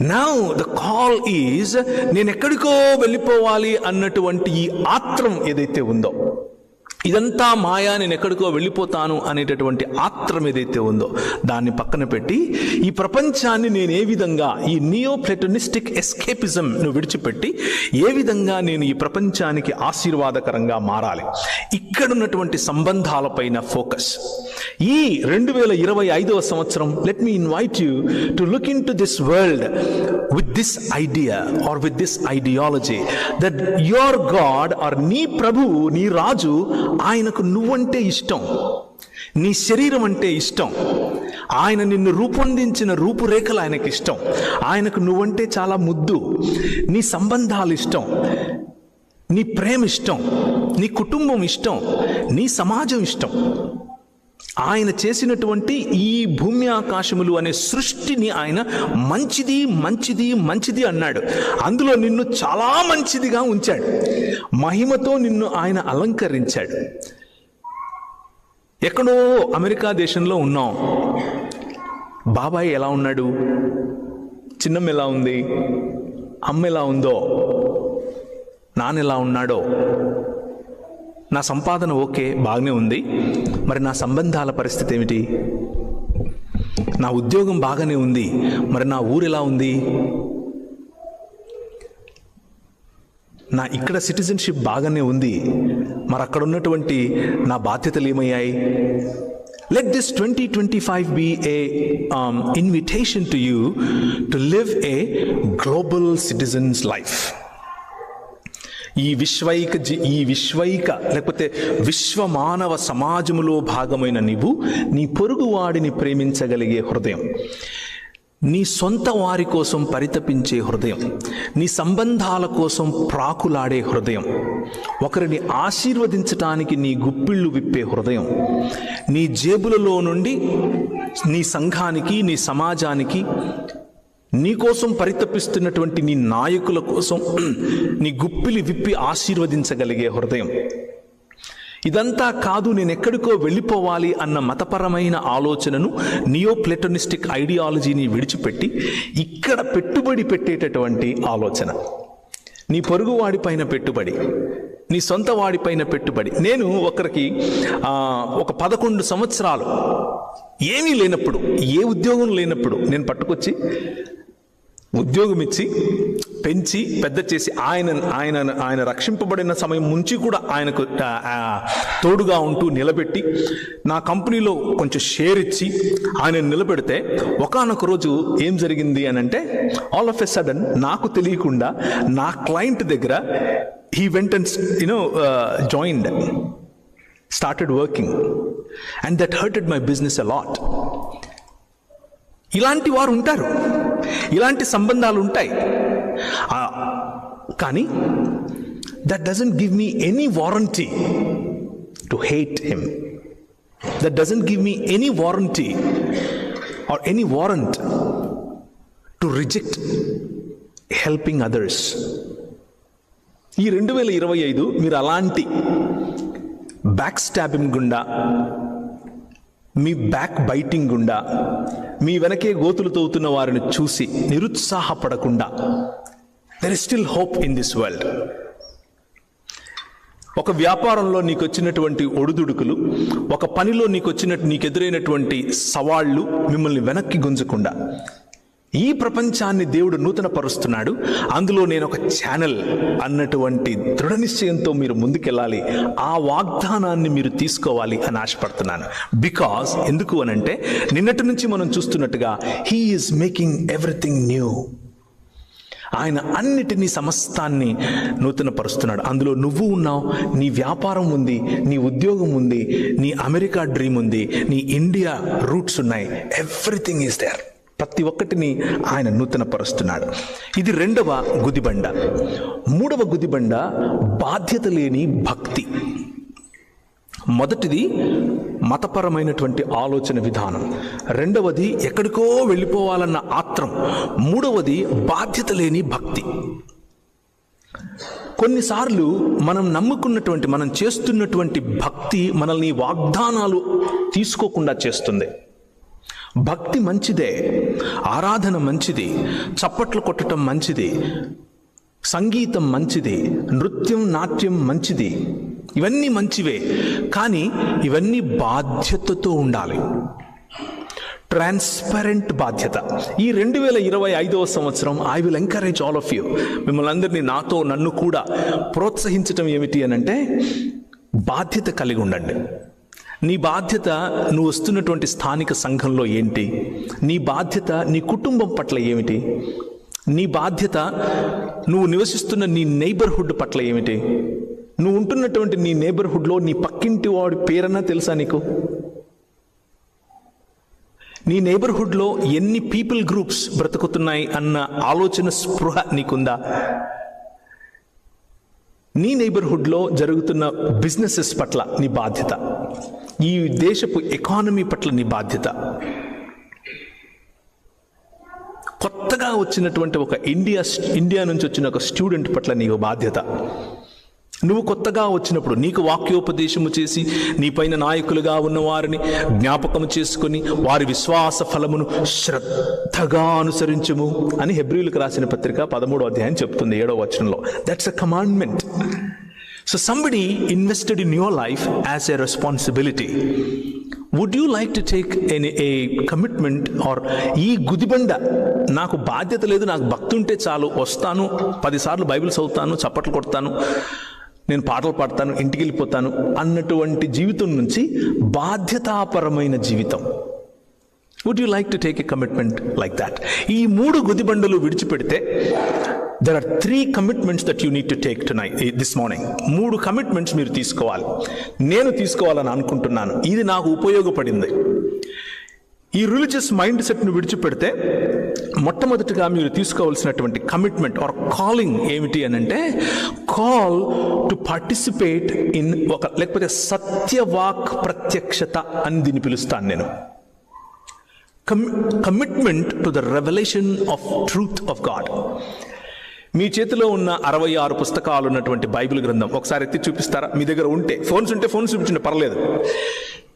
Now the call is నేను ఎక్కడికో వెళ్ళిపోవాలి అన్నటువంటి ఈ ఆత్రం ఏదైతే ఉందో. ఇదంతా మాయా నేను ఎక్కడికో వెళ్ళిపోతాను అనేటటువంటి ఆత్రం ఏదైతే ఉందో దాన్ని పక్కన పెట్టి ఈ ప్రపంచాన్ని నేను ఏ విధంగా ఈ నియో ప్లెటోనిస్టిక్ ఎస్కేపిజం ను విడిచిపెట్టి ఏ విధంగా నేను ఈ ప్రపంచానికి ఆశీర్వాదకరంగా మారాలి? ఇక్కడున్నటువంటి సంబంధాలపైన ఫోకస్ ఈ రెండు వేల ఇరవై ఐదవ సంవత్సరం let me invite you to look into this world with this idea or with this ideology that your God or నీ ప్రభువు నీ రాజు ఆయనకు నువ్వంటే ఇష్టం నీ శరీరం అంటే ఇష్టం. ఆయన నిన్ను రూపొందించిన రూపురేఖలు ఆయనకి ఇష్టం. ఆయనకు నువ్వంటే చాలా ముద్దు నీ సంబంధాలు ఇష్టం నీ ప్రేమ ఇష్టం నీ కుటుంబం ఇష్టం నీ సమాజం ఇష్టం. ఆయన చేసినటువంటి ఈ భూమి ఆకాశములు అనే సృష్టిని ఆయన మంచిది మంచిది మంచిది అన్నాడు. అందులో నిన్ను చాలా మంచిదిగా ఉంచాడు. మహిమతో నిన్ను ఆయన అలంకరించాడు. ఎక్కడో అమెరికా దేశంలో ఉన్నాం. బాబాయ్ ఎలా ఉన్నాడు? చిన్నమ్మ ఎలా ఉంది? అమ్మ ఎలా ఉందో? నాన్న ఎలా ఉన్నాడో? నా సంపాదన ఓకే బాగానే ఉంది. మరి నా సంబంధాల పరిస్థితి ఏమిటి? నా ఉద్యోగం బాగానే ఉంది. మరి నా ఊరు ఎలా ఉంది? నా ఇక్కడ సిటిజన్షిప్ బాగానే ఉంది. మరి అక్కడ ఉన్నటువంటి నా బాధ్యతలు ఏమయ్యాయి? Let this twenty twenty five be a invitation to you to live a global citizens life ఈ విశ్వైక జీ ఈ విశ్వైక లేకపోతే విశ్వ మానవ సమాజములో భాగమైన నీవు నీ పొరుగువాడిని ప్రేమించగలిగే హృదయం. నీ సొంత వారి కోసం పరితపించే హృదయం. నీ సంబంధాల కోసం ప్రాకులాడే హృదయం. ఒకరిని ఆశీర్వదించటానికి నీ గుప్పిళ్ళు విప్పే హృదయం. నీ జేబులలో నుండి నీ సంఘానికి నీ సమాజానికి నీ కోసం పరితపిస్తున్నటువంటి నీ నాయకుల కోసం నీ గుప్పిలి విప్పి ఆశీర్వదించగలిగే హృదయం. ఇదంతా కాదు నేను ఎక్కడికో వెళ్ళిపోవాలి అన్న మతపరమైన ఆలోచనను నియో ప్లెటోనిస్టిక్ ఐడియాలజీని విడిచిపెట్టి ఇక్కడ పెట్టుబడి పెట్టేటటువంటి ఆలోచన. నీ పొరుగువాడిపైన పెట్టుబడి నీ సొంత వాడిపైన పెట్టుబడి. నేను ఒకరికి ఒక పదకొండు సంవత్సరాలు ఏమీ లేనప్పుడు ఏ ఉద్యోగం లేనప్పుడు నేను పట్టుకొచ్చి ఉద్యోగం ఇచ్చి పెంచి పెద్ద చేసి ఆయన ఆయన ఆయన రక్షింపబడిన సమయం నుంచి కూడా ఆయనకు తోడుగా ఉంటూ నిలబెట్టి నా కంపెనీలో కొంచెం షేర్ ఇచ్చి ఆయన నిలబెడితే ఒకానొక రోజు ఏం జరిగింది అని అంటే ఆల్ ఆఫ్ ఎ సడన్ నాకు తెలియకుండా నా క్లయింట్ దగ్గర he went you know joined started working and that hurted my business a lot ఇలాంటి వారు ఉంటారు. ఇలాంటి సంబంధాలు ఉంటాయి కానీ that doesn't give me any warranty to hate him that doesn't give me any warranty or any warrant to reject helping others ఈ రెండు వేల ఇరవై ఐదు మీరు అలాంటి బ్యాక్ స్టాబింగ్ గుండా మీ బ్యాక్ బైటింగ్ గుండా మీ వెనకే గోతులు తవ్వుతున్న వారిని చూసి నిరుత్సాహపడకుండా. There is still hope in this world ఒక వ్యాపారంలో నీకు వచ్చినటువంటి ఒడుదుడుకులు ఒక పనిలో నీకు వచ్చినట్టు నీకు ఎదురైనటువంటి సవాళ్ళు మిమ్మల్ని వెనక్కి గుంజకుండా. ఈ ప్రపంచాన్ని దేవుడు నూతన పరుస్తున్నాడు అందులో నేను ఒక ఛానల్ అన్నటువంటి దృఢ నిశ్చయంతో మీరు ముందుకెళ్ళాలి. ఆ వాగ్దానాన్ని మీరు తీసుకోవాలి అని ఆశపడుతున్నాను. బికాస్ ఎందుకు అనంటే నిన్నటి నుంచి మనం చూస్తున్నట్టుగా he is making everything new ఆయన అన్నిటినీ సమస్తాన్ని నూతనపరుస్తున్నాడు. అందులో నువ్వు ఉన్నావు నీ వ్యాపారం ఉంది నీ ఉద్యోగం ఉంది నీ అమెరికా డ్రీమ్ ఉంది నీ ఇండియా రూట్స్ ఉన్నాయి. ఎవ్రీథింగ్ ఈస్ దేర్ ప్రతి ఒక్కటిని ఆయన నూతన పరుస్తున్నాడు ఇది రెండవ గుదిబండ. మూడవ గుదిబండ బాధ్యత లేని భక్తి. మొదటిది మతపరమైనటువంటి ఆలోచన విధానం. రెండవది ఎక్కడికో వెళ్ళిపోవాలన్న ఆత్రం. మూడవది బాధ్యత లేని భక్తి. కొన్నిసార్లు మనం నమ్ముకున్నటువంటి మనం చేస్తున్నటువంటి భక్తి మనల్ని వాగ్దానాలు తీసుకోకుండా చేస్తుంది. భక్తి మంచిదే ఆరాధన మంచిది చప్పట్లు కొట్టడం మంచిది సంగీతం మంచిది నృత్యం నాట్యం మంచిది. ఇవన్నీ మంచివే కానీ ఇవన్నీ బాధ్యతతో ఉండాలి. ట్రాన్స్పరెంట్ బాధ్యత. ఈ రెండు వేల ఇరవై ఐదవ సంవత్సరం I will encourage all of you మిమ్మల్ని అందరినీ నాతో నన్ను కూడా ప్రోత్సహించటం ఏమిటి అని అంటే బాధ్యత కలిగి ఉండండి. నీ బాధ్యత నువ్వు వస్తున్నటువంటి స్థానిక సంఘంలో ఏంటి? నీ బాధ్యత నీ కుటుంబం పట్ల ఏమిటి? నీ బాధ్యత నువ్వు నివసిస్తున్న నీ నైబర్హుడ్ పట్ల ఏమిటి? నువ్వు ఉంటున్నటువంటి నీ నేబర్హుడ్లో నీ పక్కింటి వాడి పేరన్నా తెలుసా నీకు? నీ నేబర్హుడ్లో ఎన్ని పీపుల్ గ్రూప్స్ బ్రతుకుతున్నాయి అన్న ఆలోచన స్పృహ నీకుందా? నీ నైబర్హుడ్లో జరుగుతున్న బిజినెసెస్ పట్ల నీ బాధ్యత. ఈ దేశపు ఎకానమీ పట్ల నీ బాధ్యత. కొత్తగా వచ్చినటువంటి ఒక ఇండియా ఇండియా నుంచి వచ్చిన ఒక స్టూడెంట్ పట్ల నీకు బాధ్యత. నువ్వు కొత్తగా వచ్చినప్పుడు నీకు వాక్యోపదేశము చేసి నీపైన నాయకులుగా ఉన్న వారిని జ్ఞాపకము చేసుకొని వారి విశ్వాస ఫలమును శ్రద్ధగా అనుసరించుము అని హెబ్రిలకు రాసిన పత్రిక పదమూడో అధ్యాయం చెప్తుంది ఏడో వచనంలో. That's a commandment so somebody invested in your life as a responsibility would you like to take an a commitment or ఈ గుదిబండ నాకు బాధ్యత లేదు నాకు భక్తి ఉంటే చాలు వస్తాను పదిసార్లు బైబిల్ చదువుతాను చప్పట్లు కొడతాను నేను పాటలు పాడతాను ఇంటికి వెళ్ళిపోతాను అన్నటువంటి జీవితం నుంచి బాధ్యతాపరమైన జీవితం. Would you like to take a commitment like that ఈ మూడు గుదిబండలు విడిచిపెడితే there are three commitments that you need to take to నై దిస్ మార్నింగ్ మూడు కమిట్మెంట్స్ మీరు తీసుకోవాలి. నేను తీసుకోవాలని అనుకుంటున్నాను. ఇది నాకు ఉపయోగపడింది. ఈ రిలీజియస్ మైండ్ సెట్ను విడిచిపెడితే మొట్టమొదటిగా మీరు తీసుకోవాల్సినటువంటి కమిట్మెంట్ ఆర్ కాలింగ్ ఏమిటి అని అంటే కాల్ టు పార్టిసిపేట్ ఇన్ ఒక లేకపోతే సత్యవాక్ ప్రత్యక్షత అని దీన్ని పిలుస్తాను నేను. Commitment to the revolution of truth of God మీ చేతిలో ఉన్న అరవై ఆరు పుస్తకాలు ఉన్నటువంటి బైబిల్ గ్రంథం ఒకసారి ఎత్తి చూపిస్తారా? మీ దగ్గర ఉంటే. ఫోన్స్ ఉంటే ఫోన్స్ చూపించండి పర్లేదు.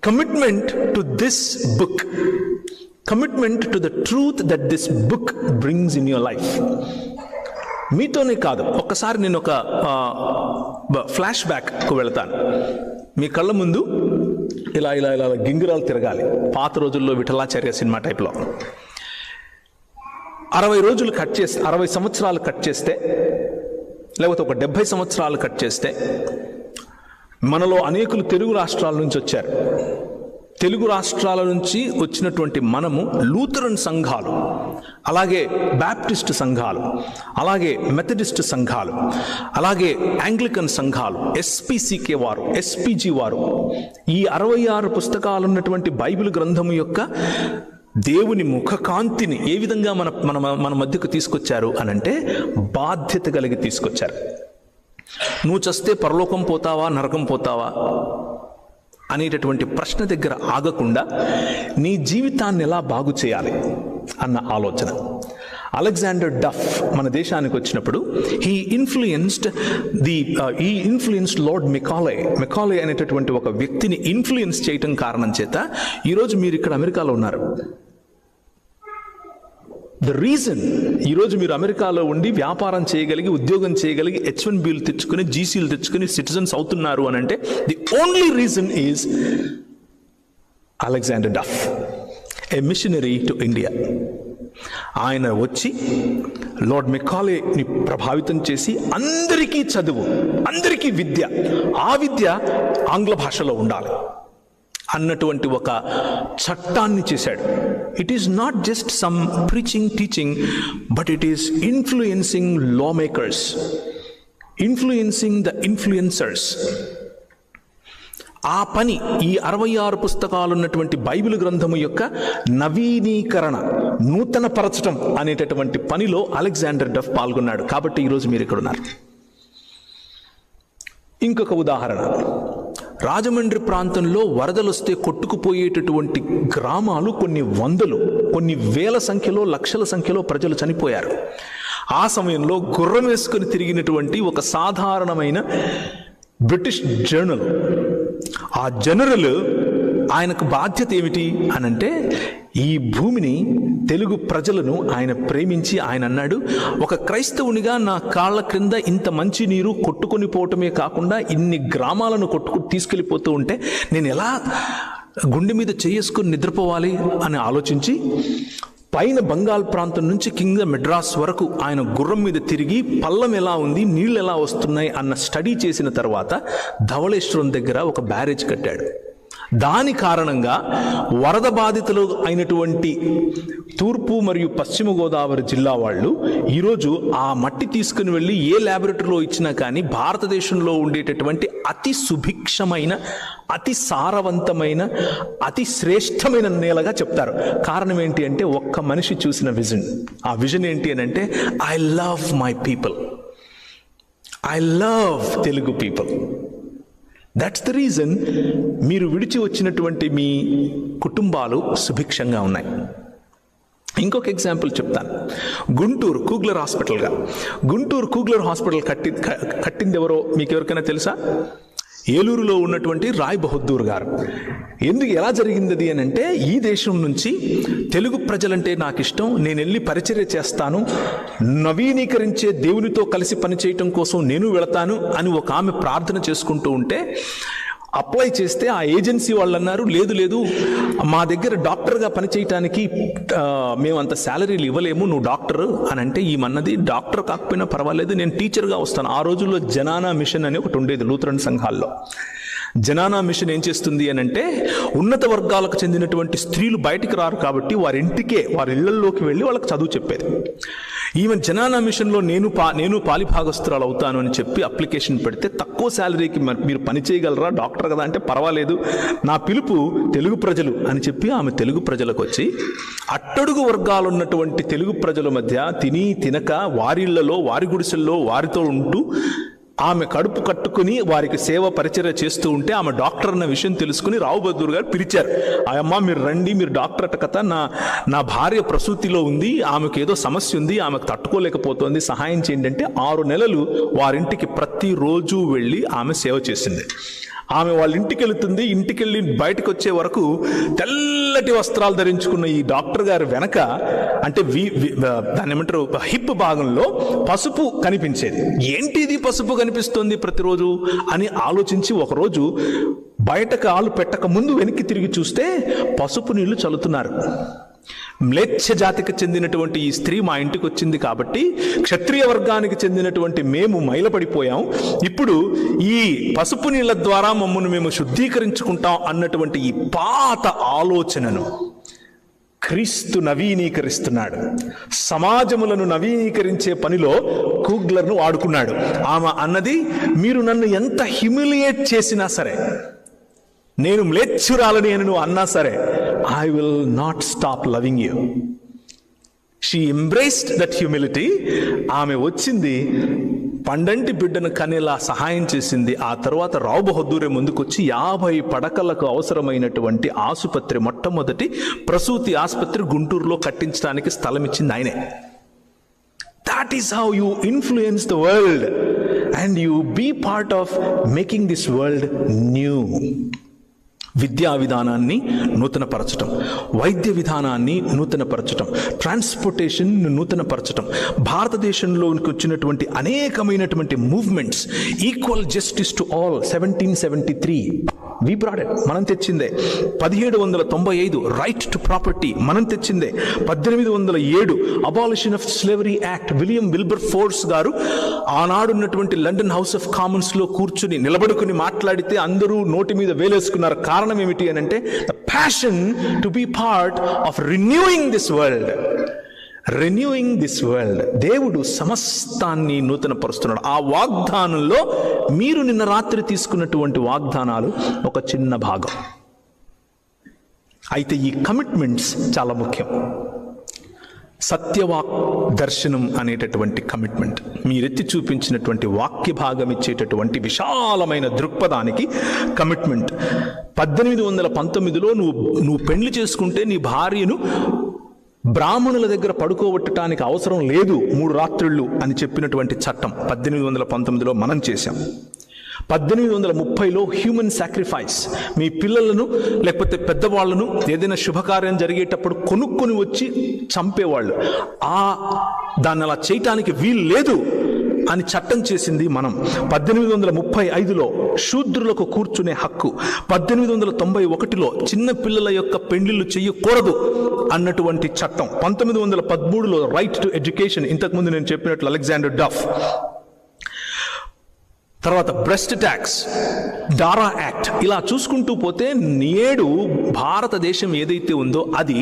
Commitment to this book commitment to the truth that this book brings in your life మీతోనే కాదు ఒక్కసారి నేను ఒక ఫ్లాష్ బ్యాక్కు వెళతాను. మీ కళ్ళ ముందు ఇలా ఇలా ఇలా గింగిరాలు తిరగాలి. పాత రోజుల్లో విఠలాచార్య సినిమా టైప్లో. అరవై రోజులు కట్ చేస్తే అరవై సంవత్సరాలు కట్ చేస్తే లేకపోతే ఒక డెబ్భై సంవత్సరాలు కట్ చేస్తే మనలో అనేకులు తెలుగు రాష్ట్రాల నుంచి వచ్చారు. తెలుగు రాష్ట్రాల నుంచి వచ్చినటువంటి మనము లూథరన్ సంఘాలు అలాగే బ్యాప్టిస్ట్ సంఘాలు అలాగే మెథడిస్ట్ సంఘాలు అలాగే యాంగ్లికన్ సంఘాలు ఎస్పీసీకే వారు ఎస్పీజీ వారు. ఈ అరవై ఆరు పుస్తకాలు ఉన్నటువంటి బైబిల్ గ్రంథము యొక్క దేవుని ముఖకాంతిని ఏ విధంగా మన మన మన మధ్యకు తీసుకొచ్చారు అనంటే బాధ్యత కలిగి తీసుకొచ్చారు. నువ్వు చస్తే పరలోకం పోతావా నరకం పోతావా? అనేటటువంటి ప్రశ్న దగ్గర ఆగకుండా నీ జీవితాన్ని ఎలా బాగు చేయాలి అన్న ఆలోచన. అలెగ్జాండర్ డఫ్ మన దేశానికి వచ్చినప్పుడు హీ ఇన్ఫ్లుయెన్స్డ్ ది ఈ ఇన్ఫ్లుయెన్స్డ్ లార్డ్ మెకాలే. మెకాలే అనేటటువంటి ఒక వ్యక్తిని ఇన్ఫ్లుయెన్స్ చేయటం కారణం చేత ఈరోజు మీరు ఇక్కడ అమెరికాలో ఉన్నారు. ద రీజన్ ఈరోజు మీరు అమెరికాలో ఉండి వ్యాపారం చేయగలిగి ఉద్యోగం చేయగలిగి హెచ్ వన్ బీలు తెచ్చుకుని జీసీలు తెచ్చుకుని సిటిజన్స్ అవుతున్నారు అని అంటే the only reason is Alexander Duff a missionary to India ఆయన వచ్చి లార్డ్ మెకాలేని ప్రభావితం చేసి అందరికీ చదువు అందరికీ విద్య. ఆ విద్య ఆంగ్ల భాషలో ఉండాలి. అన్నటువంటి ఒక చట్టాన్ని చేశాడు. It is not just some preaching teaching but it is influencing law makers influencing the influencers ఆ పని ఈ అరవై ఆరు పుస్తకాలు ఉన్నటువంటి బైబిల్ గ్రంథము యొక్క నవీనీకరణ నూతన పరచడం అనేటటువంటి పనిలో అలెగ్జాండర్ డఫ్ పాల్గొన్నాడు. కాబట్టి ఈరోజు మీరు ఇక్కడ ఉన్నారు. ఇంకొక ఉదాహరణ. రాజమండ్రి ప్రాంతంలో వరదలు వస్తే కొట్టుకుపోయేటటువంటి గ్రామాలు కొన్ని వందలు కొన్ని వేల సంఖ్యలో లక్షల సంఖ్యలో ప్రజలు చనిపోయారు. ఆ సమయంలో గుర్రం వేసుకుని తిరిగినటువంటి ఒక సాధారణమైన బ్రిటిష్ జర్నల్ ఆ జనరల్ ఆయనకు బాధ్యత ఏమిటి అనంటే ఈ భూమిని తెలుగు ప్రజలను ఆయన ప్రేమించి ఆయన అన్నాడు ఒక క్రైస్తవునిగా నా కాళ్ళ క్రింద ఇంత మంచి నీరు కొట్టుకొని పోవటమే కాకుండా ఇన్ని గ్రామాలను కొట్టుకు తీసుకెళ్ళిపోతూ ఉంటే నేను ఎలా గుండె మీద చేసుకుని నిద్రపోవాలి? అని ఆలోచించి పైన బంగాల్ ప్రాంతం నుంచి కింద మెడ్రాస్ వరకు ఆయన గుర్రం మీద తిరిగి పల్లం ఎలా ఉంది? నీళ్ళు ఎలా వస్తున్నాయి? అన్న స్టడీ చేసిన తర్వాత ధవళేశ్వరం దగ్గర ఒక బ్యారేజ్ కట్టాడు. దాని కారణంగా వరద బాధితులు అయినటువంటి తూర్పు మరియు పశ్చిమ గోదావరి జిల్లా వాళ్ళు ఈరోజు ఆ మట్టి తీసుకుని వెళ్ళి ఏ ల్యాబొరేటరీలో ఇచ్చినా కానీ భారతదేశంలో ఉండేటటువంటి అతి సుభిక్షమైన అతి సారవంతమైన అతి శ్రేష్టమైన నేలగా చెప్తారు. కారణం ఏంటి అంటే ఒక్క మనిషి చూసిన విజన్ ఆ విజన్ ఏంటి అని అంటే I love my people I love Telugu people that's the reason మీరు విడిచి వచ్చినటువంటి మీ కుటుంబాలు సుభిక్షంగా ఉన్నాయి. ఇంకొక ఎగ్జాంపుల్ చెప్తాను. గుంటూరు కూగ్లర్ హాస్పిటల్గా గుంటూరు కూగ్లర్ హాస్పిటల్ కట్టి క- కట్టింది ఎవరో మీకు ఎవరికైనా తెలుసా? ఏలూరులో ఉన్నటువంటి రాయ్ బహదూర్ గారు. ఎందుకు ఎలా జరిగింది అని అంటే ఈ దేశం నుంచి తెలుగు ప్రజలంటే నాకు ఇష్టం నేను వెళ్ళి పరిచర్య చేస్తాను నవీనీకరించే దేవునితో కలిసి పనిచేయటం కోసం నేను వెళతాను అని ఒక ఆమె ప్రార్థన చేసుకుంటూ ఉంటే అప్లై చేస్తే ఆ ఏజెన్సీ వాళ్ళు అన్నారు లేదు లేదు మా దగ్గర డాక్టర్గా పనిచేయటానికి మేము అంత శాలరీలు ఇవ్వలేము నువ్వు డాక్టర్ అని అంటే ఈమన్నది డాక్టర్ కాకపోయినా పర్వాలేదు నేను టీచర్గా వస్తాను. ఆ రోజుల్లో జనానా మిషన్ అని ఒకటి ఉండేది లూథరన్ సంఘాల్లో. జనానా మిషన్ ఏం చేస్తుంది అని అంటే ఉన్నత వర్గాలకు చెందినటువంటి స్త్రీలు బయటికి రారు కాబట్టి వారి ఇంటికే వారి ఇళ్ళలోకి వెళ్ళి వాళ్ళకి చదువు చెప్పేది. ఈవెన్ జనానా మిషన్లో నేను పా నేను పాలిభాగస్తురాలు అవుతాను అని చెప్పి అప్లికేషన్ పెడితే తక్కువ శాలరీకి మీరు పని చేయగలరా? డాక్టర్ కదా అంటే పర్వాలేదు. నా పిలుపు తెలుగు ప్రజలు అని చెప్పి ఆమె తెలుగు ప్రజలకు వచ్చి అట్టడుగు వర్గాలు ఉన్నటువంటి తెలుగు ప్రజల మధ్య తిని తినక వారిళ్ళలో వారి గుడిసెల్లో వారితో ఉంటూ ఆమె కడుపు కట్టుకుని వారికి సేవ పరిచర్య చేస్తూ ఉంటే ఆమె డాక్టర్ అన్న విషయం తెలుసుకుని రావు బహదూర్ గారు పిలిచారు. ఆ అమ్మ మీరు రండి మీరు డాక్టర్ అట కథ. నా నా భార్య ప్రసూతిలో ఉంది ఆమెకు ఏదో సమస్య ఉంది ఆమెకు తట్టుకోలేకపోతుంది. సహాయం చేయండి అంటే ఆరు నెలలు వారింటికి ప్రతిరోజు వెళ్ళి ఆమె సేవ చేసింది. ఆమె వాళ్ళ ఇంటికి వెళుతుంది ఇంటికి వెళ్ళి బయటకు వచ్చే వరకు తెల్లటి వస్త్రాలు ధరించుకున్న ఈ డాక్టర్ గారి వెనక అంటే వి దాని దాన్ని ఏమంటారు హిప్ భాగంలో పసుపు కనిపించేది. ఏంటి ఇది పసుపు కనిపిస్తుంది ప్రతిరోజు అని ఆలోచించి ఒకరోజు బయట కాలు పెట్టక ముందు వెనక్కి తిరిగి చూస్తే పసుపు నీళ్ళు చల్లుతున్నారు. మ్లేచ్ఛ జాతికి చెందినటువంటి ఈ స్త్రీ మా ఇంటికి వచ్చింది కాబట్టి క్షత్రియ వర్గానికి చెందినటువంటి మేము మైలపడిపోయాం. ఇప్పుడు ఈ పసుపు నీళ్ళ ద్వారా మమ్మల్ని మేము శుద్ధీకరించుకుంటాం అన్నటువంటి ఈ పాత ఆలోచనను క్రీస్తు నవీనీకరిస్తున్నాడు. సమాజములను నవీనీకరించే పనిలో కూగ్లర్ను వాడుకున్నాడు. ఆమె అన్నది మీరు నన్ను ఎంత హ్యూమిలియేట్ చేసినా సరే నేను మ్లేచ్ఛురాలని అని నువ్వు అన్నా సరే I will not stop loving you she embraced that humility ఆమె వచ్చింది పండంటి బిడ్డను కనేలా సహాయం చేసింది. ఆ తర్వాత రావు బహదూరే ముందుకొచ్చి యాభై పడకలకు అవసరమైనటువంటి ఆసుపత్రి మొట్టమొదటి ప్రసూతి ఆసుపత్రి గుంటూరులో కట్టించడానికి స్థలం ఇచ్చింది ఆయనే. That is how you influence the world and you be part of making this world new విద్యా విధానాన్ని నూతనపరచటం వైద్య విధానాన్ని నూతనపరచటం ట్రాన్స్పోర్టేషన్ నూతనపరచటం భారతదేశంలోకి వచ్చినటువంటి అనేకమైనటువంటి movements equal justice to all seventeen seventy three we బ్రాడెడ్ మనం తెచ్చిందే. పదిహేడు వందల తొంభై ఐదు రైట్ టు ప్రాపర్టీ మనం తెచ్చిందే. పద్దెనిమిది వందల ఏడు abolition of slavery act William Wilberforce గారు ఆనాడున్నటువంటి లండన్ హౌస్ ఆఫ్ కామన్స్లో కూర్చుని నిలబడుకుని మాట్లాడితే అందరూ నోటి మీద వేలేసుకున్నారు. కారణం ఏమిటి అని అంటే the passion to be part of renewing this world renewing this world దేవుడు సమస్తాన్ని నూతనపరుస్తున్నాడు. ఆ వాగ్దానంలో మీరు నిన్న రాత్రి తీసుకున్నటువంటి వాగ్దానాలు ఒక చిన్న భాగం. అయితే ఈ కమిట్మెంట్స్ చాలా ముఖ్యం. సత్యవాక్ దర్శనం అనేటటువంటి కమిట్మెంట్ మీరెత్తి చూపించినటువంటి వాక్య భాగం ఇచ్చేటటువంటి విశాలమైన దృక్పథానికి కమిట్మెంట్ పద్దెనిమిది వందల పంతొమ్మిదిలో నువ్వు నువ్వు పెళ్ళి చేసుకుంటే నీ భార్యను బ్రాహ్మణుల దగ్గర పడుకోబెట్టడానికి అవసరం లేదు మూడు రాత్రుళ్ళు అని చెప్పినటువంటి చట్టం పద్దెనిమిది వందల పంతొమ్మిదిలో మనం చేశాం. పద్దెనిమిది వందల ముప్పైలో హ్యూమన్ సాక్రిఫైస్ మీ పిల్లలను లేకపోతే పెద్దవాళ్ళను ఏదైనా శుభకార్యం జరిగేటప్పుడు కొనుక్కొని వచ్చి చంపేవాళ్ళు. ఆ దాన్ని అలా చేయటానికి వీలు లేదు అని చట్టం చేసింది మనం. పద్దెనిమిది వందల ముప్పై ఐదులో శూద్రులకు కూర్చునే హక్కు. పద్దెనిమిది వందల తొంభై ఒకటిలో చిన్న పిల్లల యొక్క పెండ్లిళ్ళు చేయకూడదు అన్నటువంటి చట్టం. పంతొమ్మిది వందల పదమూడులో రైట్ టు ఎడ్యుకేషన్ ఇంతకుముందు నేను చెప్పినట్లు అలెగ్జాండర్ డఫ్. తర్వాత బ్రెస్ట్ ట్యాక్స్ డారా యాక్ట్. ఇలా చూసుకుంటూ పోతే నేడు భారతదేశం ఏదైతే ఉందో అది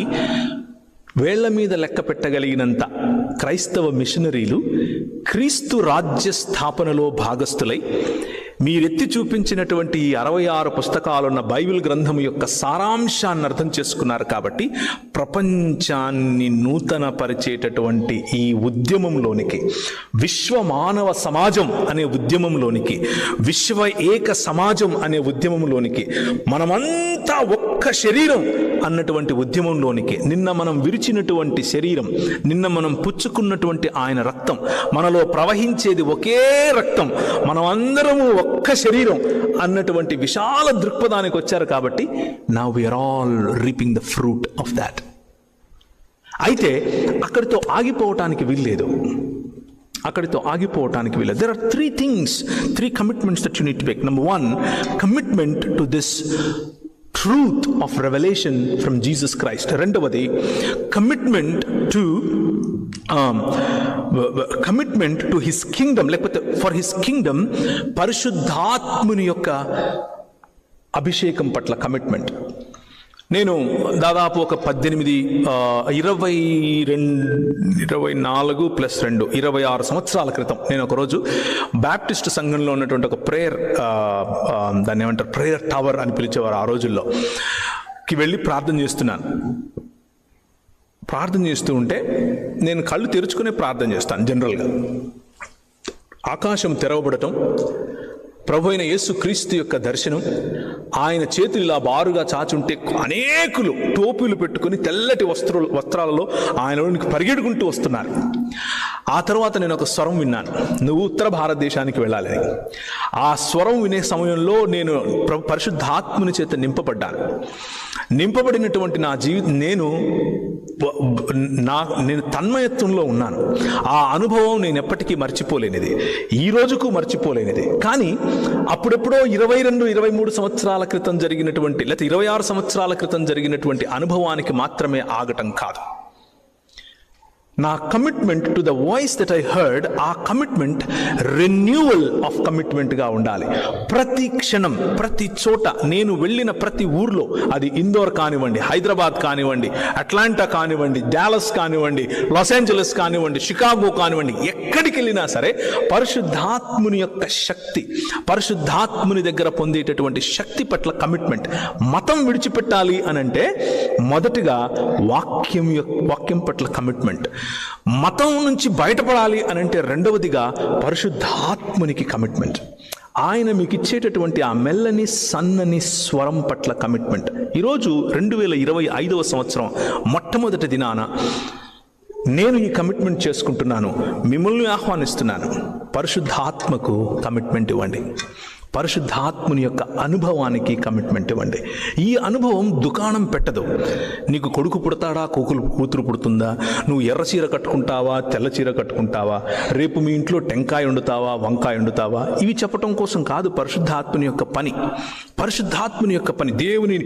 వేళ్ళ మీద లెక్క పెట్టగలిగినంత క్రైస్తవ మిషనరీలు క్రీస్తు రాజ్య స్థాపనలో భాగస్థులై మీరెత్తి చూపించినటువంటి ఈ అరవై ఆరు పుస్తకాలున్న బైబిల్ గ్రంథం యొక్క సారాంశాన్ని అర్థం చేసుకున్నారు కాబట్టి ప్రపంచాన్ని నూతన పరిచేటటువంటి ఈ ఉద్యమంలోనికి విశ్వ మానవ సమాజం అనే ఉద్యమంలోనికి విశ్వ ఏక సమాజం అనే ఉద్యమంలోనికి మనమంతా ఒక్క శరీరం అన్నటువంటి ఉద్యమంలోనికి నిన్న మనం విరిచినటువంటి శరీరం నిన్న మనం పుచ్చుకున్నటువంటి ఆయన రక్తం మనలో ప్రవహించేది ఒకే రక్తం మనం అందరము ఒక్క శరీరం అన్నటువంటి విశాల దృక్పథానికి వచ్చారు కాబట్టి నా we are all reaping the fruit of that అయితే అక్కడితో ఆగిపోవటానికి వీల్లేదు. అక్కడితో ఆగిపోవటానికి వీలేదు there are three things three commitments that you need make number one commitment to this truth of revolution from Jesus Christ రెండవది commitment to commitment to his kingdom లేకపోతే for his kingdom పరిశుద్ధాత్ముని యొక్క అభిషేకం పట్ల కమిట్మెంట్ నేను దాదాపు ఒక పద్దెనిమిది ఇరవై రెండు ఇరవై నాలుగు ప్లస్ రెండు ఇరవై ఆరు సంవత్సరాల క్రితం నేను ఒకరోజు బ్యాప్టిస్ట్ సంఘంలో ఉన్నటువంటి ఒక ప్రేయర్ దాన్ని ఏమంటారు? ప్రేయర్ టవర్ అని పిలిచేవారు ఆ రోజుల్లో. కి వెళ్ళి ప్రార్థన చేస్తున్నాను. ప్రార్థన చేస్తూ ఉంటే నేను కళ్ళు తెరుచుకునే ప్రార్థన చేస్తాను జనరల్గా. ఆకాశం తెరవబడటం ప్రభు అయిన యేసు క్రీస్తు యొక్క దర్శనం ఆయన చేతులు ఇలా బారుగా చాచుంటే అనేకులు టోపీలు పెట్టుకుని తెల్లటి వస్త్ర వస్త్రాలలో ఆయనలోనికి పరిగెడుకుంటూ వస్తున్నారు. ఆ తర్వాత నేను ఒక స్వరం విన్నాను. నువ్వు ఉత్తర భారతదేశానికి వెళ్ళాలని ఆ స్వరం వినే సమయంలో నేను ప్ర- పరిశుద్ధాత్ముని చేత నింపబడ్డాను. నింపబడినటువంటి నా జీవితం నేను నా నేను తన్మయత్వంలో ఉన్నాను. ఆ అనుభవం నేను ఎప్పటికీ మర్చిపోలేనిది. ఈ రోజుకు మర్చిపోలేనిది. కానీ అప్పుడెప్పుడో ఇరవై రెండు ఇరవై మూడు సంవత్సరాల క్రితం జరిగినటువంటి లేకపోతే ఇరవై ఆరు సంవత్సరాల క్రితం జరిగినటువంటి అనుభవానికి మాత్రమే ఆగటం కాదు. నా commitment to the voice that I heard ఆ కమిట్మెంట్ రెన్యూవల్ ఆఫ్ కమిట్మెంట్గా ఉండాలి. ప్రతి క్షణం ప్రతి చోట నేను వెళ్ళిన ప్రతి ఊర్లో అది ఇందోర్ కానివ్వండి హైదరాబాద్ కానివ్వండి అట్లాంటా కానివ్వండి డాలస్ కానివ్వండి లాస్ ఏంజలస్ కానివ్వండి షికాగో కానివ్వండి ఎక్కడికి వెళ్ళినా సరే పరిశుద్ధాత్ముని యొక్క శక్తి పరిశుద్ధాత్ముని దగ్గర పొందేటటువంటి శక్తి పట్ల కమిట్మెంట్ మతం విడిచిపెట్టాలి అని అంటే మొదటిగా వాక్యం యొక్క వాక్యం పట్ల కమిట్మెంట్ మతం నుంచి బయటపడాలి అని అంటే రెండవదిగా పరిశుద్ధాత్మునికి కమిట్మెంట్ ఆయన మీకు ఇచ్చేటటువంటి ఆ మెల్లని సన్నని స్వరం పట్ల కమిట్మెంట్ ఈరోజు రెండు వేల ఇరవై ఐదవ సంవత్సరం మొట్టమొదటి దినాన నేను ఈ కమిట్మెంట్ చేసుకుంటున్నాను. మిమ్మల్ని ఆహ్వానిస్తున్నాను. పరిశుద్ధాత్మకు కమిట్మెంట్ ఇవ్వండి. పరిశుద్ధాత్ముని యొక్క అనుభవానికి కమిట్మెంట్ ఇవ్వండి. ఈ అనుభవం దుకాణం పెట్టదు. నీకు కొడుకు పుడతాడా? కూకులు కూతురు పుడుతుందా? నువ్వు ఎర్ర చీర కట్టుకుంటావా? తెల్ల చీర కట్టుకుంటావా? రేపు మీ ఇంట్లో టెంకాయ వండుతావా? వంకాయ వండుతావా? ఇవి చెప్పటం కోసం కాదు పరిశుద్ధాత్ముని యొక్క పని. పరిశుద్ధాత్ముని యొక్క పని. దేవుని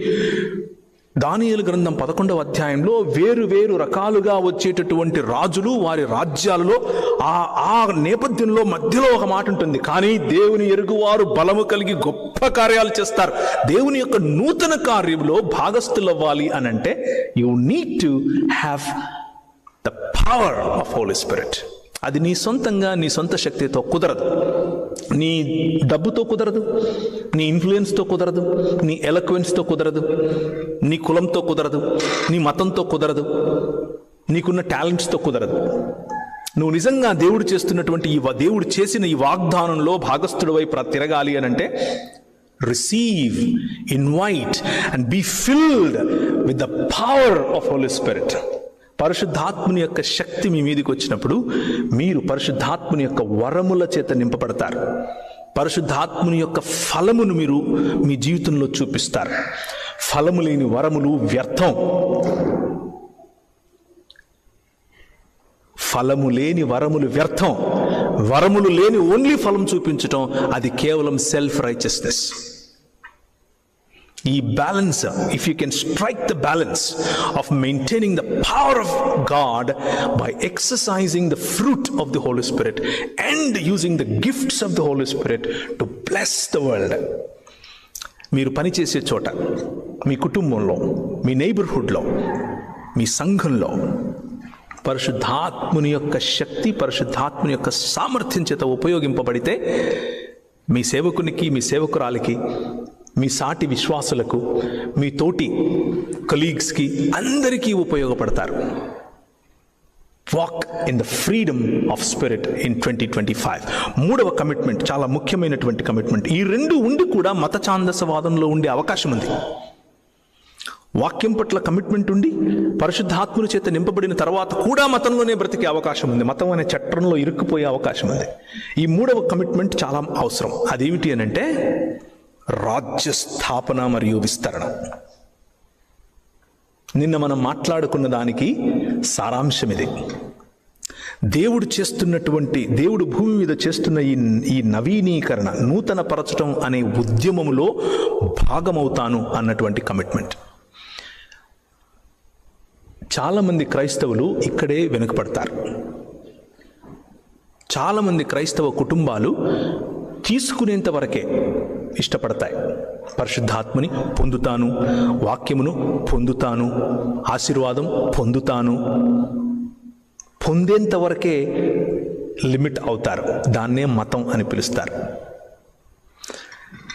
దానియలు గ్రంథం పదకొండవ అధ్యాయంలో వేరు వేరు రకాలుగా వచ్చేటటువంటి రాజులు వారి రాజ్యాలలో ఆ ఆ నేపథ్యంలో మధ్యలో ఒక మాట ఉంటుంది. కానీ దేవుని ఎరుగువారు బలము కలిగి గొప్ప కార్యాలు చేస్తారు. దేవుని యొక్క నూతన కార్యంలో భాగస్థులవ్వాలి అని అంటే you need to have the power of Holy Spirit అది నీ సొంతంగా నీ సొంత శక్తితో కుదరదు. నీ డబ్బుతో కుదరదు నీ ఇన్ఫ్లుయెన్స్తో కుదరదు నీ ఎలక్వెన్స్తో కుదరదు నీ కులంతో కుదరదు నీ మతంతో కుదరదు నీకున్న టాలెంట్స్తో కుదరదు. నువ్వు నిజంగా దేవుడు చేస్తున్నటువంటి ఈ దేవుడు చేసిన ఈ వాగ్దానంలో భాగస్థుడు వైపు తిరగాలి అని అంటే receive invite and be filled with the power of Holy Spirit పరిశుద్ధాత్ముని యొక్క శక్తి మీ మీదకి వచ్చినప్పుడు మీరు పరిశుద్ధాత్ముని యొక్క వరముల చేత నింపబడతారు. పరిశుద్ధాత్ముని యొక్క ఫలమును మీరు మీ జీవితంలో చూపిస్తారు. ఫలము లేని వరములు వ్యర్థం. ఫలము లేని వరములు వ్యర్థం. వరములు లేని ఓన్లీ ఫలం చూపించటం అది కేవలం సెల్ఫ్ రైచియస్నెస్ ఈ balance if you can strike the balance of maintaining the power of God by exercising the fruit of the Holy Spirit and using the gifts of the Holy Spirit to bless the world మీరు పనిచేసే చోట మీ కుటుంబంలో మీ నైబర్హుడ్లో మీ సంఘంలో పరిశుద్ధాత్ముని యొక్క శక్తి పరిశుద్ధాత్ముని యొక్క సామర్థ్యం చేత ఉపయోగింపబడితే మీ సేవకునికి మీ సేవకురాలికి మీ సాటి విశ్వాసులకు మీ తోటి కలీగ్స్కి అందరికీ ఉపయోగపడతారు. Walk in the freedom of spirit in twenty twenty five మూడవ కమిట్మెంట్ చాలా ముఖ్యమైనటువంటి కమిట్మెంట్ ఈ రెండు ఉండి కూడా మత ఛాందసవాదంలో ఉండే అవకాశం ఉంది. వాక్యం పట్ల కమిట్మెంట్ ఉండి పరిశుద్ధాత్ముని చేత నింపబడిన తర్వాత కూడా మతంలోనే బ్రతికే అవకాశం ఉంది. మతం అనే చట్టంలో ఇరుక్కుపోయే అవకాశం ఉంది. ఈ మూడవ కమిట్మెంట్ చాలా అవసరం. అదేమిటి అని అంటే రాజ్య స్థాపన మరియు విస్తరణ. నిన్న మనం మాట్లాడుకున్న దానికి సారాంశం ఇది. దేవుడు చేస్తున్నటువంటి దేవుడు భూమి మీద చేస్తున్న ఈ ఈ నవీనీకరణ నూతన పరచటం అనే ఉద్యమములో భాగమవుతాను అన్నటువంటి కమిట్మెంట్ చాలామంది క్రైస్తవులు ఇక్కడే వెనుకపడతారు చాలామంది క్రైస్తవ కుటుంబాలు తీసుకునేంత వరకే ఇష్టపడతాయి. పరిశుద్ధాత్మని పొందుతాను వాక్యమును పొందుతాను ఆశీర్వాదం పొందుతాను. పొందేంత వరకే లిమిట్ అవుతారు. దాన్నే మతం అని పిలుస్తారు.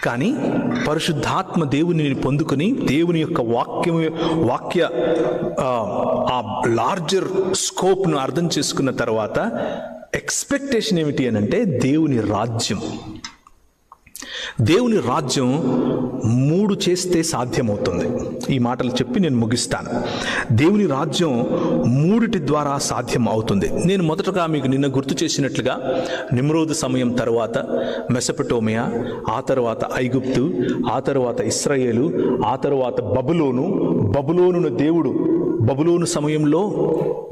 కానీ పరిశుద్ధాత్మ దేవుని పొందుకుని దేవుని యొక్క వాక్యం వాక్య ఆ, ఆ లార్జర్ స్కోప్ను అర్థం చేసుకున్న తర్వాత ఎక్స్పెక్టేషన్ ఏమిటి అని అంటే దేవుని రాజ్యం. దేవుని రాజ్యం మూడు చేస్తే సాధ్యమవుతుంది. ఈ మాటలు చెప్పి నేను ముగిస్తాను. దేవుని రాజ్యం మూడిటి ద్వారా సాధ్యం అవుతుంది నేను మొదటగా మీకు నిన్న గుర్తు చేసినట్లుగా నిమ్రోదు సమయం తర్వాత మెసపటోమియా ఆ తర్వాత ఐగుప్తు ఆ తర్వాత ఇస్రాయేలు ఆ తర్వాత బబులోను బబులోనును దేవుడు బబులోను సమయంలో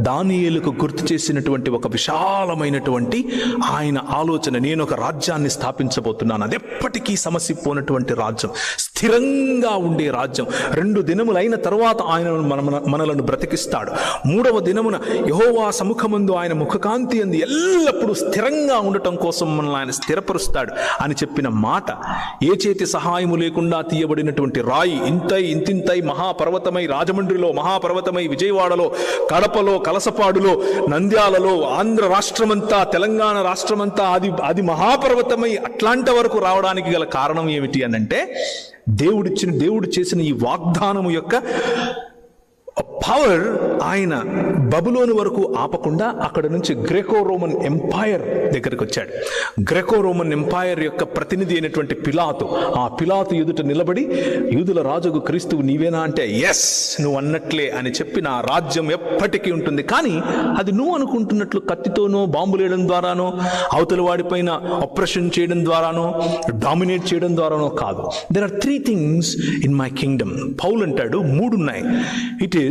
దానియేలకు గుర్తు చేసినటువంటి ఒక విశాలమైనటువంటి ఆయన ఆలోచన నేను ఒక రాజ్యాన్ని స్థాపించబోతున్నాను. అది ఎప్పటికీ సమసిపోనటువంటి రాజ్యం. స్థిరంగా ఉండే రాజ్యం. రెండు దినములైన తర్వాత ఆయన మన మనలను బ్రతికిస్తాడు. మూడవ దినమున యహోవా సముఖమందు ఆయన ముఖకాంతి అంది ఎల్లప్పుడూ స్థిరంగా ఉండటం కోసం మనల్ని ఆయన స్థిరపరుస్తాడు అని చెప్పిన మాట. ఏ చేతి సహాయము లేకుండా తీయబడినటువంటి రాయి ఇంతై ఇంతింతై మహాపర్వతమై రాజమండ్రిలో మహాపర్వతమై విజయవాడలో కడపలో కలసపాడులో నంద్యాలలో ఆంధ్ర రాష్ట్రమంతా తెలంగాణ రాష్ట్రమంతా అది అది మహాపర్వతమై అట్లాంటి వరకు రావడానికి గల కారణం ఏమిటి అని అంటే దేవుడిచ్చిన దేవుడు చేసిన ఈ వాగ్దానము యొక్క పవర్ ఆయన బబులోని వరకు ఆపకుండా అక్కడ నుంచి గ్రెకో రోమన్ ఎంపైర్ దగ్గరికి వచ్చాడు. గ్రెకో రోమన్ ఎంపైర్ యొక్క ప్రతినిధి అయినటువంటి పిలాతు ఆ పిలాతు ఎదుట నిలబడి యూదుల రాజుకు క్రీస్తువు నీవేనా? అంటే ఎస్ నువ్వు అన్నట్లే అని చెప్పి నా రాజ్యం ఎప్పటికీ ఉంటుంది. కానీ అది నువ్వు అనుకుంటున్నట్లు కత్తితోనో బాంబులేయడం ద్వారానో అవతల వాడిపైన ఆపరేషన్ చేయడం ద్వారానో డామినేట్ చేయడం ద్వారానో కాదు. There are three things in my kingdom Paul అంటాడు మూడున్నాయి. It is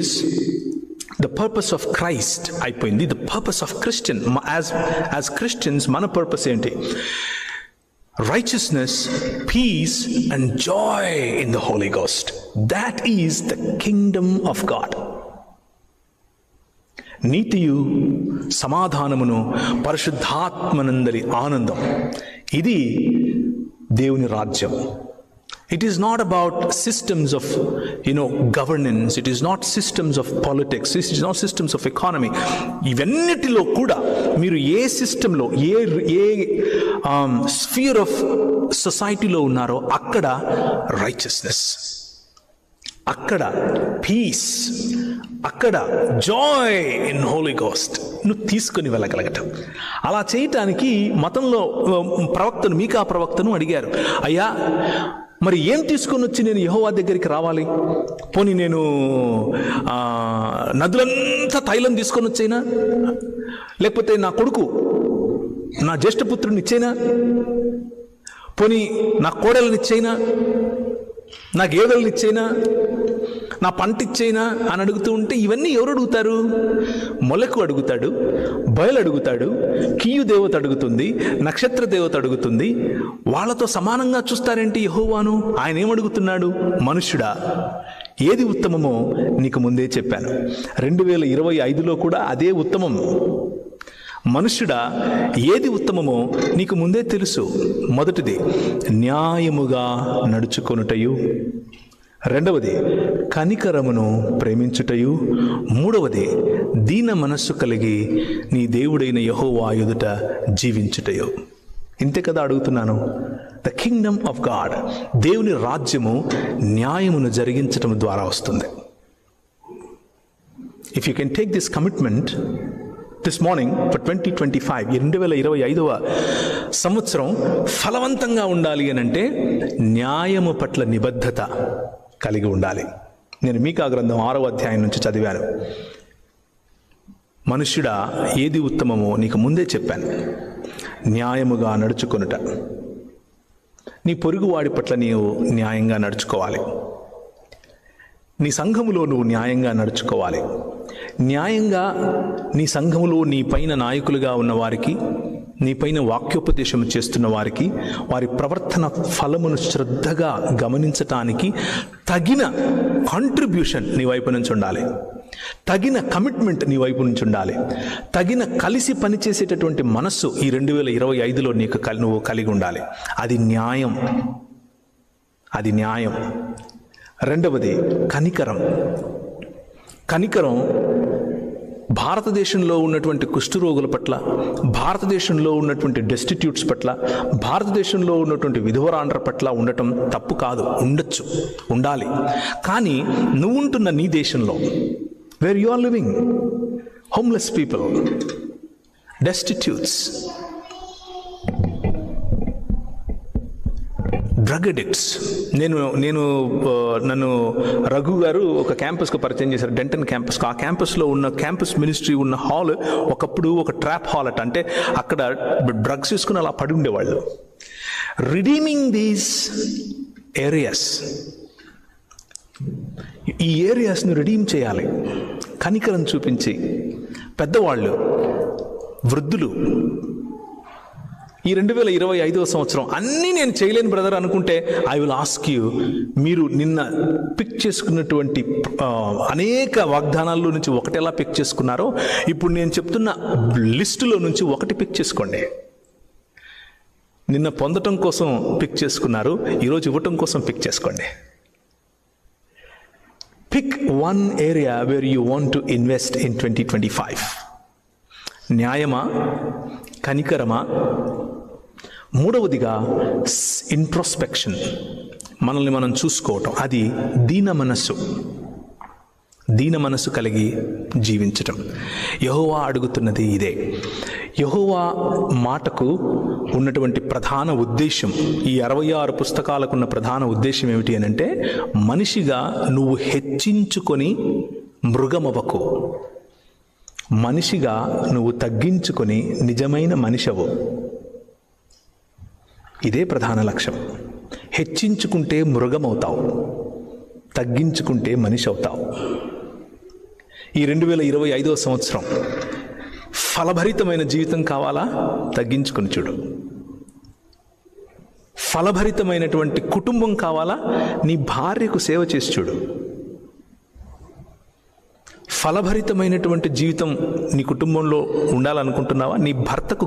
the purpose of Christ అయిపోయింది the purpose of Christian as as Christians మన పర్పస్ ఏంటి righteousness, peace, and joy in the Holy Ghost. That is the kingdom of God. నీతియు సమాధానమును పరిశుద్ధాత్మనందరి ఆనందం ఇది దేవుని రాజ్యం It is not not about systems of know, governance it is not systems of politics It is not systems of economy. ఇవన్నిటిలో కూడా మీరు ఏ సిస్టంలో ఏ ఏ స్ఫియర్ ఆఫ్ సొసైటీలో ఉన్నారో అక్కడ రైచియస్నెస్ అక్కడ పీస్ అక్కడ జాయ్ ఇన్ హోలీ గోస్ట్ నువ్వు తీసుకొని వెళ్ళగలగటం. అలా చేయటానికి మతంలో ప్రవక్తను మీకా ప్రవక్తను అడిగారు. అయ్యా మరి ఏం తీసుకొని వచ్చి నేను యహోవా దగ్గరికి రావాలి? పోనీ నేను నదులంతా తైలం తీసుకొని వచ్చేనా? లేకపోతే నా కొడుకు నా జ్యేష్ఠపుత్రుని ఇచ్చేనా? పోనీ నా కోడలనిచ్చైనా నా గేదెలనిచ్చైనా నా పంట ఇచ్చేనా అని అడుగుతూ ఉంటే ఇవన్నీ ఎవరు అడుగుతారు? మొలకు అడుగుతాడు బయలు అడుగుతాడు కీయు దేవత అడుగుతుంది నక్షత్ర దేవత అడుగుతుంది. వాళ్ళతో సమానంగా చూస్తారేంటి యహోవాను? ఆయన ఏమడుగుతున్నాడు మనుష్యుడా ఏది ఉత్తమమో నీకు ముందే చెప్పాను. రెండు వేల ఇరవై ఐదులో కూడా అదే ఉత్తమం. మనుష్యుడా ఏది ఉత్తమమో నీకు ముందే తెలుసు. మొదటిది న్యాయముగా నడుచుకొనుటయు. రెండవది కనికరమును ప్రేమించుటయు. మూడవది దీన మనస్సు కలిగి నీ దేవుడైన యహోవా ఎదుట జీవించుటయు. ఇంతే కదా అడుగుతున్నాను. ద కింగ్డమ్ ఆఫ్ గాడ్ దేవుని రాజ్యము న్యాయమును జరిగించటం ద్వారా వస్తుంది. If you can take this commitment this morning for twenty twenty five రెండు వేల ఇరవై ఐదవ సంవత్సరం ఫలవంతంగా ఉండాలి అని అంటే న్యాయము పట్ల నిబద్ధత. కలిగి ఉండాలి. నేను మీకా గ్రంథం ఆరవ అధ్యాయం నుంచి చదివాను. మనుష్యుడా ఏది ఉత్తమమో నీకు ముందే చెప్పాను. న్యాయముగా నడుచుకొనుట. నీ పొరుగువాడి పట్ల నీవు న్యాయంగా నడుచుకోవాలి. నీ సంఘములో నువ్వు న్యాయంగా నడుచుకోవాలి. న్యాయంగా నీ సంఘములో నీ పైన నాయకులుగా ఉన్నవారికి నీపైన నీ పైన వాక్యోపదేశం చేస్తున్న వారికి వారి ప్రవర్తన ఫలమును శ్రద్ధగా గమనించటానికి తగిన కాంట్రిబ్యూషన్ నీ వైపు నుంచి ఉండాలి. తగిన కమిట్మెంట్ నీ వైపు నుంచి ఉండాలి. తగిన కలిసి పనిచేసేటటువంటి మనస్సు ఈ రెండు వేల ఇరవై ఐదులో నీకు నువ్వు కలిగి ఉండాలి. అది న్యాయం. అది న్యాయం. రెండవది కనికరం. కనికరం భారతదేశంలో ఉన్నటువంటి కుష్ఠరోగుల పట్ల భారతదేశంలో ఉన్నటువంటి డెస్టిట్యూట్స్ పట్ల భారతదేశంలో ఉన్నటువంటి విధవరాండ్ర పట్ల ఉండటం తప్పు కాదు. ఉండొచ్చు. ఉండాలి. కానీ నువ్వు ఉంటున్న నీ దేశంలో where you are living homeless people destitutes drug addicts నేను నేను నన్ను రఘు గారు ఒక క్యాంపస్కి పరిచయం చేశారు డెంటన్ క్యాంపస్కి. ఆ క్యాంపస్లో ఉన్న క్యాంపస్ మినిస్ట్రీ ఉన్న హాల్ ఒకప్పుడు ఒక ట్రాప్ హాల్ అట. అంటే అక్కడ డ్రగ్స్ తీసుకుని అలా పడి ఉండేవాళ్ళు. రిడీమింగ్ దీస్ ఏరియాస్ ఈ ఏరియాస్ని రిడీమ్ చేయాలి. కనికరం చూపించి. పెద్దవాళ్ళు వృద్ధులు ఈ రెండు వేల ఇరవై ఐదవ సంవత్సరం అన్నీ నేను చేయలేను బ్రదర్ అనుకుంటే ఐ విల్ ఆస్క్ యూ మీరు నిన్న పిక్ చేసుకున్నటువంటి అనేక వాగ్దానాల్లో నుంచి ఒకటి ఎలా పిక్ చేసుకున్నారో ఇప్పుడు నేను చెప్తున్న లిస్టులో నుంచి ఒకటి పిక్ చేసుకోండి. నిన్న పొందటం కోసం పిక్ చేసుకున్నారు ఈరోజు ఇవ్వటం కోసం పిక్ చేసుకోండి. Pick one area where you want to invest in twenty twenty five న్యాయమా? కనికరమా? మూడవదిగా ఇంట్రోస్పెక్షన్ మనల్ని మనం చూసుకోవటం. అది దీన మనస్సు. దీన మనస్సు కలిగి జీవించటం. యహోవా అడుగుతున్నది ఇదే. యహోవా మాటకు ఉన్నటువంటి ప్రధాన ఉద్దేశం ఈ అరవై ఆరు పుస్తకాలకున్న ప్రధాన ఉద్దేశం ఏమిటి అని అంటే మనిషిగా నువ్వు హెచ్చించుకొని మృగమవకు మనిషిగా నువ్వు తగ్గించుకొని నిజమైన మనిషవు ఇదే ప్రధాన లక్ష్యం. హెచ్చించుకుంటే మృగమవుతావు. తగ్గించుకుంటే మనిషి అవుతావు ఈ రెండు వేల ఇరవై ఐదవ సంవత్సరం ఫలభరితమైన జీవితం కావాలా? తగ్గించుకొని చూడు. ఫలభరితమైనటువంటి కుటుంబం కావాలా? నీ భార్యకు సేవ చేసి చూడు. ఫలభరితమైనటువంటి జీవితం నీ కుటుంబంలో ఉండాలనుకుంటున్నావా? నీ భర్తకు